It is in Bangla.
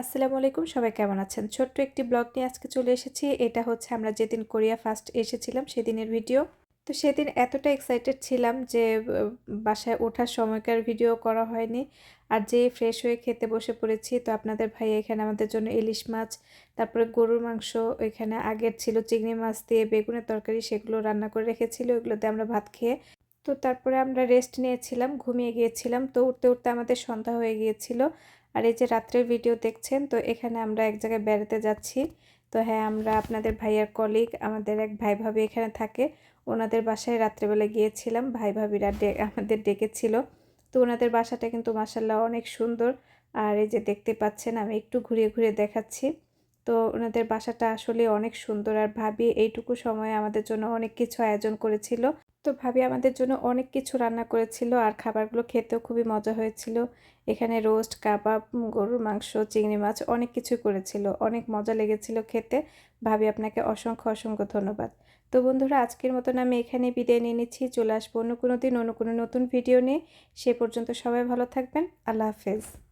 আসসালামু আলাইকুম, সবাই কেমন আছেন? ছোট্ট একটি ব্লগ নিয়ে আজকে চলে এসেছি। এটা হচ্ছে আমরা যেদিন কোরিয়া ফার্স্ট এসেছিলাম, সেদিনের ভিডিও। তো সেদিন এতটা এক্সাইটেড ছিলাম যে বাসায় ওঠার সময়কার ভিডিও করা হয়নি। আর যে ফ্রেশ হয়ে খেতে বসে পড়েছি, তো আপনাদের ভাই এখানে আমাদের জন্য ইলিশ মাছ, তারপরে গরুর মাংস, এখানে আগের ছিল চিংড়ি মাছ দিয়ে বেগুনের তরকারি, সেগুলো রান্না করে রেখেছিল ওগুলোতে আমরা ভাত খেয়ে। তো তারপরে আমরা রেস্ট নিয়েছিলাম, ঘুমিয়ে গিয়েছিলাম। তো উঠতে উঠতে আমাদের সন্ধ্যা হয়ে গিয়েছিল। আর এই যে রাত্রের ভিডিও দেখছেন, তো এখানে আমরা এক জায়গায় বেড়াতে যাচ্ছি। তো হ্যাঁ আমরা আপনাদের ভাইয়ার কলিগ আমাদের এক ভাই ভাবি এখানে থাকে। ওনাদের বাসায় রাত্রেবেলা গিয়েছিলাম, ভাই ভাবিরা আমাদের ডেকেছিল। তো ওনাদের বাসাটা কিন্তু মাসাল্লাহ অনেক সুন্দর। আর এই যে দেখতে পাচ্ছেন, আমি একটু ঘুরিয়ে ঘুরিয়ে দেখাচ্ছি। তো ওনাদের বাসাটা আসলে অনেক সুন্দর। আর ভাবি এইটুকু সময়ে আমাদের জন্য অনেক কিছু আয়োজন করেছিল। তো ভাবি আমাদের জন্য অনেক কিছু রান্না করেছিল আর খাবারগুলো খেতেও খুবই মজা হয়েছিল। এখানে রোস্ট, কাবাব, গরুর মাংস, চিংড়ি মাছ অনেক কিছু করেছিল। অনেক মজা লেগেছিল খেতে। ভাবি আপনাকে অসংখ্য অসংখ্য ধন্যবাদ। তো বন্ধুরা, আজকের মতন আমি এখানে বিদায় নিয়ে নিচ্ছি। চলে আসব অন্য কোনো দিন, অন্য কোনো নতুন ভিডিও নিয়ে। সে পর্যন্ত সবাই ভালো থাকবেন। আল্লাহ হাফেজ।